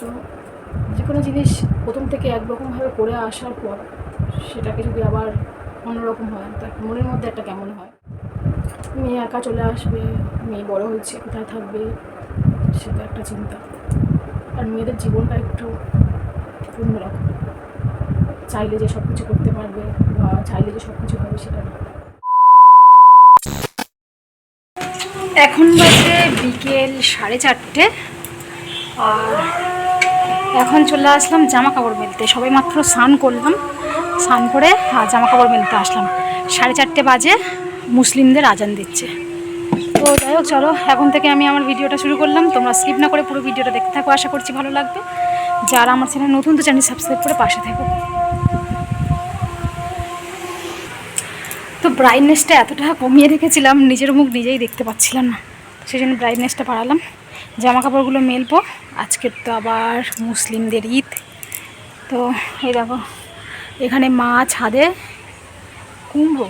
তো যে কোনো জিনিস প্রথম থেকে একরকমভাবে করে আসার পর সেটাকে যদি আবার অন্যরকম হয় তার মনের মধ্যে একটা কেমন হয়? মেয়ে একা চলে আসবে, মেয়ে বড় হয়েছে, কোথায় থাকবে? সেটা একটা চিন্তা। আর মেয়েদের জীবনটা একটু অন্যরকম। চাইলে যে সব কিছু করতে পারবে বা চাইলে যে সব কিছু হবে সেটা না। এখন বাজে বিকেল সাড়ে চারটে। আর এখন চলে আসলাম জামা কাপড় মেলতে। সবাই মাত্র স্নান করলাম। স্নান করে জামা কাপড় মেলতে আসলাম। সাড়ে চারটে বাজে, মুসলিমদের আজান দিচ্ছে। তো যাই হোক, চলো, এখন থেকে আমি আমার ভিডিওটা শুরু করলাম। তোমরা স্কিপ না করে পুরো ভিডিওটা দেখতে থাকো, আশা করছি ভালো লাগবে। যারা আমার চ্যানেল নতুন, তো চ্যানেল সাবস্ক্রাইব করে পাশে থাকো। তো ব্রাইটনেসটা এতটা কমিয়ে রেখেছিলাম, নিজের মুখ নিজেই দেখতে পাচ্ছিলাম না। সেই জন্য ব্রাইটনেসটা বাড়ালাম। জামা কাপড়গুলো মেলবো। আজকের তো আবার মুসলিমদের ঈদ। তো এই দেখো, এখানে মা ছাদে কুমড়ো।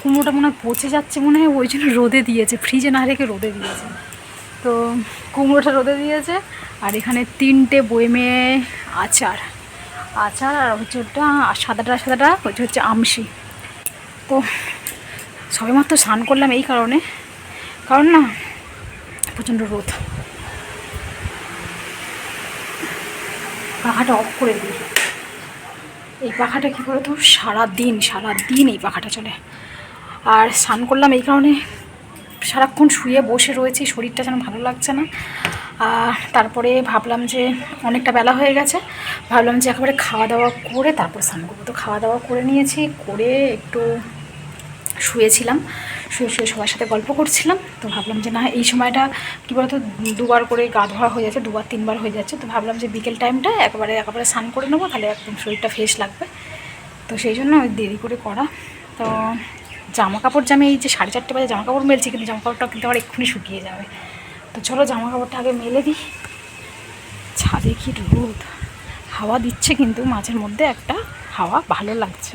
কুমড়োটা মনে হয় পচে যাচ্ছে মনে হয়, ওই জন্য রোদে দিয়েছে, ফ্রিজে না রেখে রোদে দিয়েছে। তো কুমড়োটা রোদে দিয়েছে, আর এখানে তিনটে বইমে আচার। আচার আর হচ্ছে ওটা সাদাটা সাদাটা হচ্ছে হচ্ছে আমসি তো সবেমাত্র স্নান করলাম এই কারণে। কারণ না প্রচণ্ড রোদ। পাখাটা অফ করে দিই। এই পাখাটা কী বলতো? সারা দিন সারা দিন এই পাখাটা চলে। আর স্নান করলাম এই কারণে সারাক্ষণ শুয়ে বসে রয়েছি, শরীরটা যেন ভালো লাগছে না। আর তারপরে ভাবলাম যে অনেকটা বেলা হয়ে গেছে, ভাবলাম যে একেবারে খাওয়া দাওয়া করে তারপর স্নান করব। তো খাওয়া দাওয়া করে নিয়েছি, করে একটু শুয়েছিলাম। শুয়ে শুয়ে সবার সাথে গল্প করছিলাম, তো ভাবলাম যে না, এই সময়টা কী বলতো, দুবার করে গা ধোয়া হয়ে যাচ্ছে, দুবার তিনবার হয়ে যাচ্ছে, তো ভাবলাম যে বিকেল টাইমটা একবারে, একেবারে স্নান করে নেব, তাহলে একদম শরীরটা ফ্রেশ লাগবে। তো সেই জন্য দেরি করে করা। তো জামা কাপড় যে আমি এই যে সাড়ে চারটে বাজে জামা কাপড় মেলছি, কিন্তু জামা কাপড়টা কিন্তু আমার এক্ষুনি শুকিয়ে যাবে। তো চলো জামা কাপড়টা আগে মেলে দিই। ছাদে কি রোদ। হাওয়া দিচ্ছে কিন্তু মাঝের মধ্যে একটা হাওয়া, ভালো লাগছে।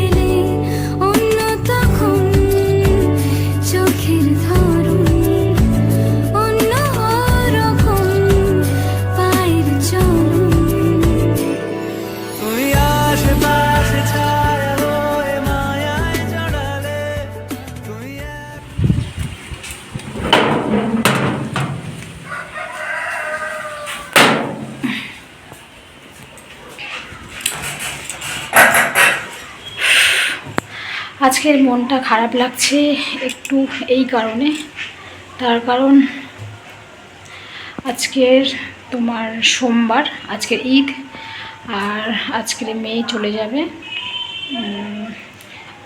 আজকের মনটা খারাপ লাগছে একটু এই কারণে। তার কারণ আজকের তোমার সোমবার, আজকের ঈদ, আর আজকের মেয়ে চলে যাবে।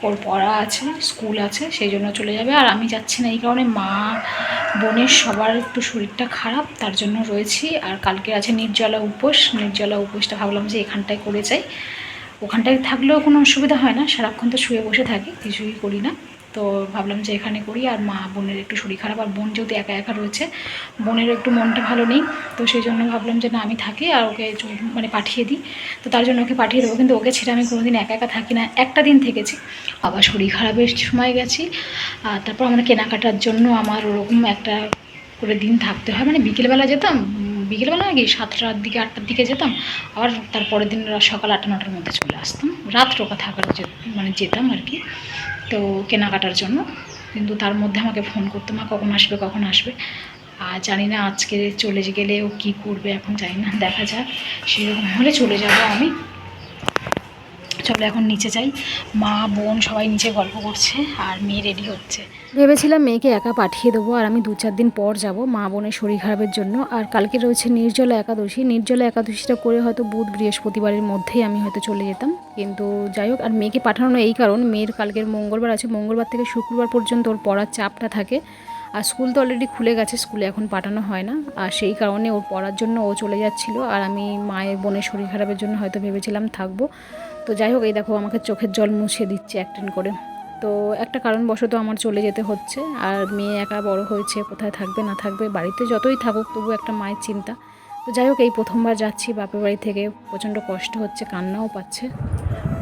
ওর পড়া আছে, স্কুল আছে, সেই জন্য চলে যাবে। আর আমি যাচ্ছি না এই কারণে, মা, বোনের সবার একটু শরীরটা খারাপ, তার জন্য রয়েছি। আর কালকে আছে নির্জলা উপোস, নির্জলা উপোসটা ভাবলাম যে এখানটায় করে যাই। ওখানটায় থাকলেও কোনো অসুবিধা হয় না, সারাক্ষণ তো শুয়ে বসে থাকি, কিছুই করি না। তো ভাবলাম যে এখানে করি, আর মা বোনের একটু শরীর খারাপ, আর বোন যেহেতু একা একা রয়েছে, বোনের একটু মনটা ভালো নেই, তো সেই জন্য ভাবলাম যে না, আমি থাকি আর ওকে মানে পাঠিয়ে দিই। তো তার জন্য ওকে পাঠিয়ে দেবো, কিন্তু ওকে ছেড়ে আমি কোনোদিন একা একা থাকি না, একটা দিন থেকেছি। আবার শরীর খারাপের সময় গেছি, আর তারপর আমরা কেনাকাটার জন্য আমার ওরকম একটা করে দিন থাকতে হয় মানে বিকেলবেলা যেতাম বিকেলবেলা আগে সাতটার দিকে, আটটার দিকে যেতাম। আবার তারপরের দিন সকাল আটটা, নটার মধ্যে চলে আসতাম। রাত রোকা থাকার মানে যেতাম আর কি। তো কেনাকাটার জন্য। কিন্তু তার মধ্যে আমাকে ফোন করতো, মা, কখন আসবে কখন আসবে? আর জানি না আজকে চলে গেলে ও কী করবে, এখন জানি না, দেখা যাক। সেরকম হলে চলে যাব আমি। চলো এখন নিচে যাই। মা, বোন সবাই নিচে গল্প করছে আর মেয়ে রেডি হচ্ছে। ভেবেছিলাম মেয়েকে একা পাঠিয়ে দেবো আর আমি দু চার দিন পর যাব মা বোনের শরীর খারাপের জন্য। আর কালকে রয়েছে নির্জলা একাদশী। নির্জলা একাদশীটা করে হয়তো বুধ বৃহস্পতিবারের মধ্যেই আমি হয়তো চলে যেতাম। কিন্তু যাই হোক, আর মেয়েকে পাঠানো এই কারণ, মেয়ের কালকের মঙ্গলবার আছে। মঙ্গলবার থেকে শুক্রবার পর্যন্ত ওর পড়ার চাপটা থাকে। আর স্কুল তো অলরেডি খুলে গেছে, স্কুলে এখন পাঠানো হয় না। আর সেই কারণে ওর পড়ার জন্য ও চলে যাচ্ছিল। আর আমি মায়ের বোনের শরীর খারাপের জন্য হয়তো ভেবেছিলাম থাকব। তো যাই হোক, এই দেখো আমাকে চোখের জল মুছে দিচ্ছে অ্যাক্টিং করে। তো একটা কারণবশত আমার চলে যেতে হচ্ছে। আর মেয়ে একা বড় হয়েছে, কোথায় থাকবে, না থাকবে, বাড়িতে যতই থাকুক, তবু একটা মায়ের চিন্তা। তো যাই হোক, এই প্রথমবার যাচ্ছি বাপের বাড়ি থেকে। প্রচণ্ড কষ্ট হচ্ছে, কান্নাও পাচ্ছে।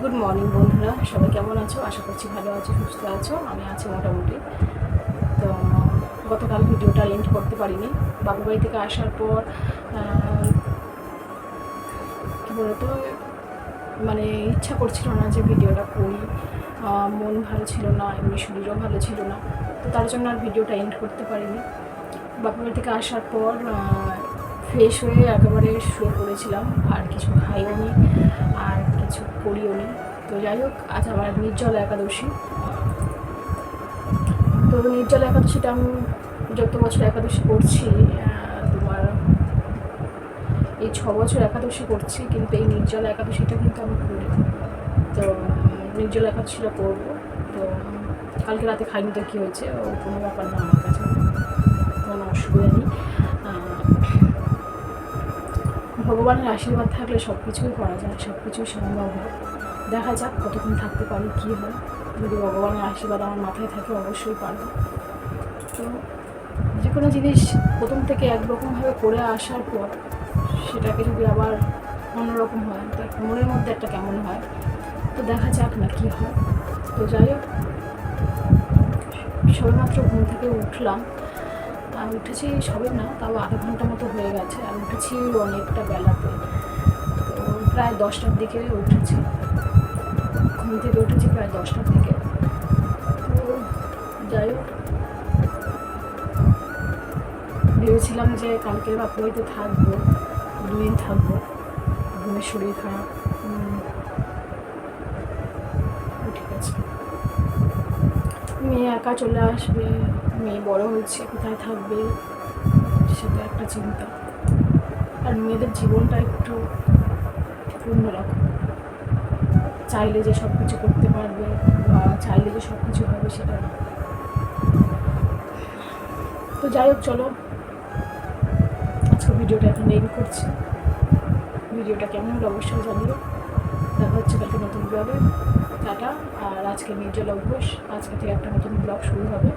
গুড মর্নিং বন্ধুরা, সবাই কেমন আছো? আশা করছি ভালো আছো, সুস্থ আছো, আমি আছি মোটামুটি। তো গতকাল ভিডিওটা এন্ড করতে পারিনি। বাপের বাড়ি থেকে আসার পর কী বলতো মানে ইচ্ছা করছিল না যে ভিডিওটা করি। মন ভালো ছিল না, এমনি শরীরও ভালো ছিল না। তো তার জন্য আর ভিডিওটা এন্ড করতে পারিনি। বাপের থেকে আসার পর ফ্রেশ হয়ে একেবারে শুয়ে পড়েছিলাম। আর কিছু খাইও নি আর কিছু করিও নি। তো যাই হোক, আজ আমার নির্জল একাদশী। তো নির্জল একাদশীটা আমি যত বছর একাদশী করছি এই ছ বছর একাদশী করছি, কিন্তু এই নির্জলা একাদশীটা কিন্তু আমি করি তো নির্জলা একাদশীটা করব। তো, কালকে রাতে খাইনি তো কী হয়েছে? ও কোনো ব্যাপার না আমার কাছে। কোনো অসুবিধা নেই। ভগবানের আশীর্বাদ থাকলে সব কিছুই করা যায় সব কিছুই সম্ভব হয়। দেখা যাক কতক্ষণ থাকতে পারি, কী হয়। যদি ভগবানের আশীর্বাদ আমার মাথায় থাকে, অবশ্যই পারব। তো, যে কোনো জিনিস প্রথম থেকে একরকমভাবে করে আসার পর সেটাকে যদি আবার অন্যরকম হয়। তার মনের মধ্যে একটা কেমন হয়। তো দেখা যাক না কী হয়। তো যাই হোক, সবেমাত্র ঘুম থেকে উঠলাম। আর উঠেছি সবে না, তাও আধা ঘণ্টা মতো হয়ে গেছে। আর উঠেছি অনেকটা বেলাতে। তো প্রায় দশটার দিকে উঠেছি। ঘুম থেকে উঠেছি প্রায় দশটার দিকে। তো যাই হোক, ভেবেছিলাম যে কালকে বাপের বাড়িতে থাকব। দুদিন থাকব। ঘুমের শরীর খারাপ। ঠিক আছে। মেয়ে একা চলে আসবে, মেয়ে বড় হয়েছে, কোথায় থাকবে? সেটা একটা চিন্তা। আর মেয়েদের জীবনটা একটু অন্যরকম চাইলে যে সব কিছু করতে পারবে বা চাইলে যে সব কিছু হবে সেটা তো যাই হোক, চলো। ভিডিওটা এখন এন্ড করছি। ভিডিওটা কেমন হলো অবশ্যই জানিও। দেখা হচ্ছে কালকে নতুন ব্লগে টাটা। আর আজকে নির্জল অভ্যাস আজকে থেকে একটা নতুন ব্লগ শুরু হবে।